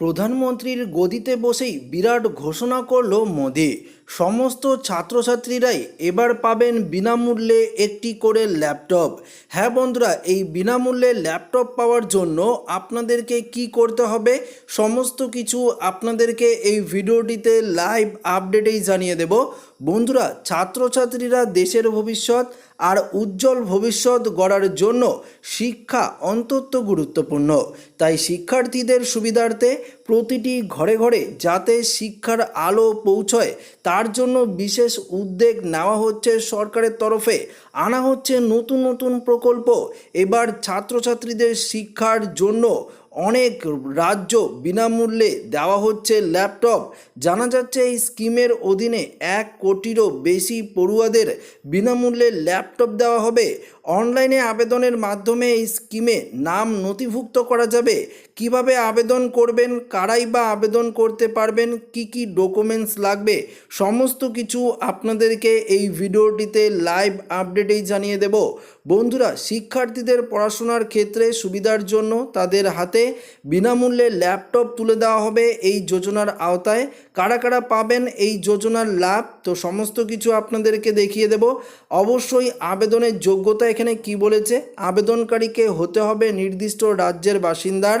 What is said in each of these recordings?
প্রধানমন্ত্রীর গদিতে বসেই বিরাট ঘোষণা করল মোদি। সমস্ত ছাত্রছাত্রীরাই এবার পাবেন বিনামূল্যে একটি করে ল্যাপটপ। হ্যাঁ বন্ধুরা, এই বিনামূল্যে ল্যাপটপ পাওয়ার জন্য আপনাদেরকে কি করতে হবে? সমস্ত কিছু আপনাদেরকে এই ভিডিওটিতে লাইভ আপডেটেই জানিয়ে দেব। বন্ধুরা, ছাত্রছাত্রীরা দেশের ভবিষ্যৎ আর উজ্জ্বল ভবিষ্যৎ গড়ার জন্য শিক্ষা অন্তত গুরুত্বপূর্ণ। তাই শিক্ষার্থীদের সুবিধার্থে প্রতিটি ঘরে ঘরে যাতে শিক্ষার আলো পৌঁছয়, তার জন্য বিশেষ উদ্যোগ নেওয়া হচ্ছে সরকারের তরফে। আনা হচ্ছে নতুন নতুন প্রকল্প। এবার ছাত্রছাত্রীদের শিক্ষার জন্য অনেক রাজ্য বিনামূল্যে দেওয়া হচ্ছে ল্যাপটপ। জানা যাচ্ছে, এই স্কিমের অধীনে এক কোটিরও বেশি পড়ুয়াদের বিনামূল্যে ল্যাপটপ দেওয়া হবে। অনলাইনে আবেদনের মাধ্যমে এই স্কিমে নাম নথিভুক্ত করা যাবে। কীভাবে আবেদন করবেন, কারাই বা আবেদন করতে পারবেন, কি কি ডকুমেন্টস লাগবে, সমস্ত কিছু আপনাদেরকে এই ভিডিওটিতে লাইভ আপডেটেই জানিয়ে দেব। বন্ধুরা, শিক্ষার্থীদের পড়াশোনার ক্ষেত্রে সুবিধার জন্য তাদের হাতে বিনামূল্যে ল্যাপটপ তুলে দেওয়া হবে এই যোজনার আওতায়। কারা কারা পাবেন এই যোজনার লাভ, তো সমস্ত কিছু আপনাদেরকে দেখিয়ে দেব। অবশ্যই আবেদনের যোগ্যতা এখানে কি বলেছে? আবেদনকারীকে হতে হবে নির্দিষ্ট রাজ্যের বাসিন্দার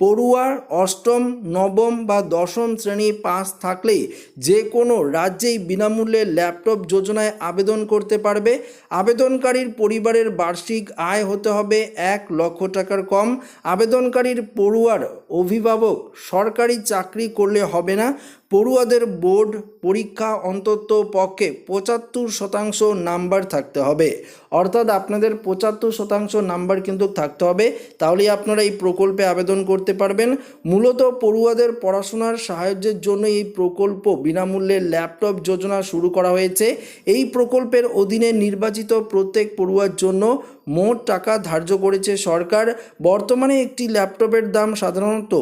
পড়ুয়ার অষ্টম, নবম বা দশম শ্রেণি পাস থাকলে যে কোনো রাজ্যেই বিনামূল্যে ল্যাপটপ যোজনায় আবেদন করতে পারবে। আবেদনকারীর পরিবারের বার্ষিক আয় হতে হবে এক লক্ষ টাকার কম। আবেদনকারীর পড়ুয়ার অভিভাবক সরকারি চাকরি করলে হবে না। পড়ুয়াদের বোর্ড পরীক্ষা অন্তত পক্ষে পঁচাত্তর শতাংশ নাম্বার থাকতে হবে। অর্থাৎ আপনাদের পঁচাত্তর শতাংশ নাম্বার কিন্তু থাকতে হবে। তাহলেই আপনারা এই প্রকল্পে আবেদন করতে পারবেন, মূলত পড়ুয়াদের পড়াশোনার সাহায্যের জন্য এই প্রকল্প বিনামূল্যে ল্যাপটপ যোজনা শুরু করা হয়েছে। এই প্রকল্পের অধীনে নির্বাচিত প্রত্যেক পড়ুয়ার জন্য মোট টাকা ধার্য করেছে সরকার। বর্তমানে একটি ল্যাপটপের দাম সাধারণত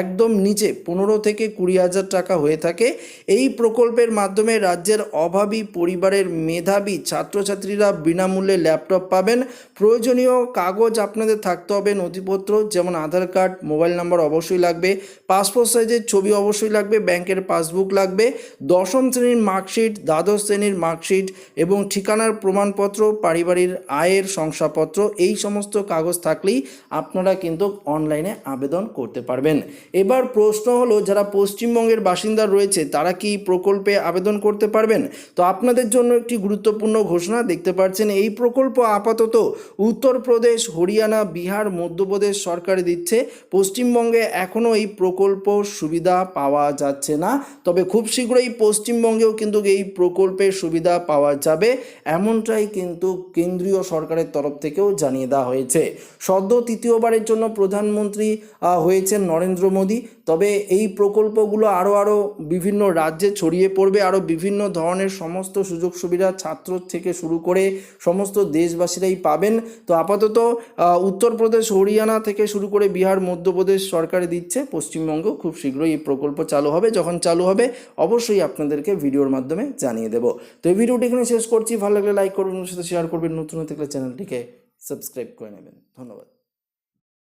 একদম নিচে পনেরো থেকে কুড়ি হাজার টাকা হয়ে থাকে। এই প্রকল্পের মাধ্যমে রাজ্যের অভাবী পরিবারের মেধাবী ছাত্রছাত্রীরা বিনামূল্যে ল্যাপটপ পাবেন। প্রয়োজনীয় কাগজ আপনাদের থাকতে হবে, নথিপত্র যেমন আধার কার্ড, মোবাইল নাম্বার অবশ্যই লাগবে, পাসপোর্ট সাইজের ছবি অবশ্যই লাগবে, ব্যাংকের পাসবুক লাগবে, দশম শ্রেণির মার্কশিট, দ্বাদশ শ্রেণির মার্কশিট এবং ঠিকানার প্রমাণপত্র, পারিবারিক আয়ের শংসাপত্র, এই সমস্ত কাগজ থাকলেই আপনারা কিন্তু অনলাইনে আবেদন করতে পারবেন। এবার প্রশ্ন হলো, যারা পশ্চিমবঙ্গের বাসিন্দা রয়েছে, তারা কি প্রকল্পে আবেদন করতে পারবেন? তো আপনাদের জন্য একটি গুরুত্বপূর্ণ ঘোষণা, দেখতে পাচ্ছেন এই প্রকল্প আপাতত উত্তরপ্রদেশ, হরিয়ানা, বিহার, মধ্যপ্রদেশ সরকার দিচ্ছে। পশ্চিমবঙ্গে এখনও এই প্রকল্প সুবিধা পাওয়া যাচ্ছে না। তবে খুব শীঘ্রই পশ্চিমবঙ্গেও কিন্তু এই প্রকল্পের সুবিধা পাওয়া যাবে, এমনটাই কিন্তু কেন্দ্রীয় সরকারের তরফ থেকেও জানিয়ে দেওয়া হয়েছে। সদ্য তৃতীয়বারের জন্য প্রধানমন্ত্রী হয়েছেন নরেন্দ্র মোদী, তবে এই প্রকল্পগুলো আরও আরও বিভিন্ন রাজ্যে ছড়িয়ে পড়বে আরও বিভিন্ন ধরনের সমস্ত সুযোগ সুবিধা ছাত্র থেকে শুরু করে সমস্ত দেশবাসীরাই পাবেন। তো আপাতত উত্তরপ্রদেশ, হরিয়ানা থেকে শুরু করে বিহার, মধ্যপ্রদেশ সরকার দিচ্ছে। পশ্চিমবঙ্গ খুব শীঘ্রই এই প্রকল্প চালু হবে। যখন চালু হবে, অবশ্যই আপনাদেরকে ভিডিওর মাধ্যমে জানিয়ে দেবো। তো এই ভিডিওটি এখানে শেষ করছি। ভালো লাগলে লাইক করবেন সাথে শেয়ার করবেন। নতুন হতে চ্যানেলটিকে সাবস্ক্রাইব করে নেবেন। ধন্যবাদ।